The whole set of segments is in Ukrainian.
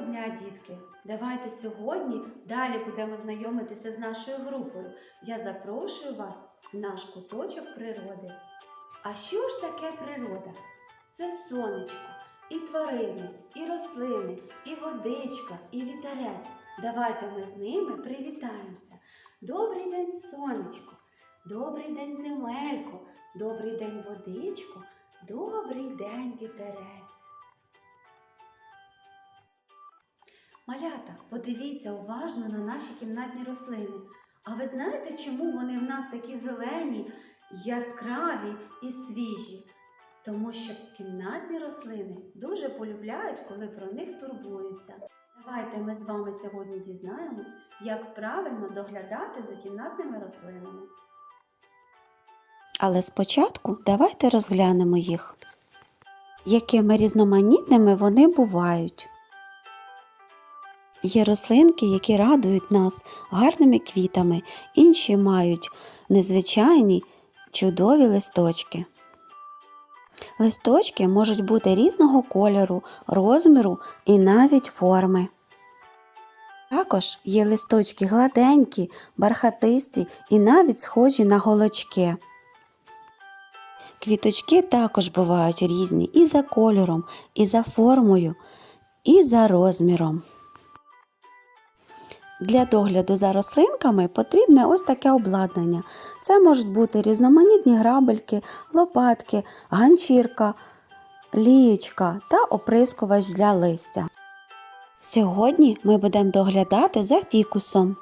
дня, дітки! Давайте сьогодні далі будемо знайомитися з нашою групою. Я запрошую вас в наш куточок природи. А що ж таке природа? Це сонечко, і тварини, і рослини, і водичка, і вітерець. Давайте ми з ними привітаємося. Добрий день, сонечко! Добрий день, земелько! Добрий день, водичко! Добрий день, вітерець! Малята, подивіться уважно на наші кімнатні рослини. А ви знаєте, чому вони в нас такі зелені, яскраві і свіжі? Тому що кімнатні рослини дуже полюбляють, коли про них турбуються. Давайте ми з вами сьогодні дізнаємось, як правильно доглядати за кімнатними рослинами. Але спочатку давайте розглянемо їх. Якими різноманітними вони бувають. Є рослинки, які радують нас гарними квітами, інші мають незвичайні чудові листочки. Листочки можуть бути різного кольору, розміру і навіть форми. Також є листочки гладенькі, бархатисті і навіть схожі на голочки. Квіточки також бувають різні і за кольором, і за формою, і за розміром. Для догляду за рослинками потрібне ось таке обладнання. Це можуть бути різноманітні грабельки, лопатки, ганчірка, лієчка та оприскувач для листя. Сьогодні ми будемо доглядати за фікусом.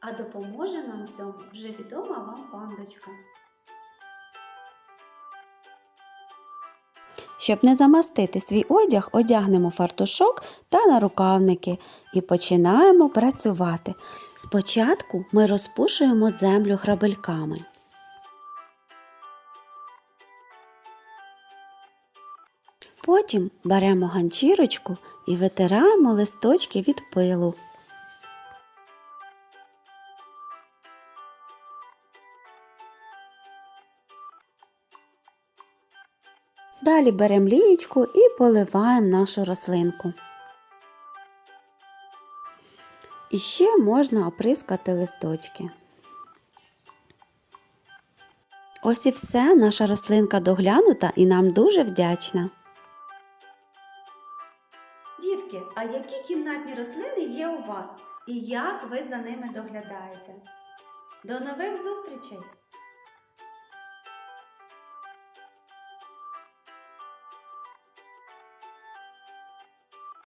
А допоможе нам в цьому вже відома вам пандочка. Щоб не замастити свій одяг, одягнемо фартушок та нарукавники і починаємо працювати. Спочатку ми розпушуємо землю грабельками. Потім беремо ганчірочку і витираємо листочки від пилу. Далі беремо лієчку і поливаємо нашу рослинку. І ще можна оприскати листочки. Ось і все, наша рослинка доглянута і нам дуже вдячна. Дітки, а які кімнатні рослини є у вас? І як ви за ними доглядаєте? До нових зустрічей!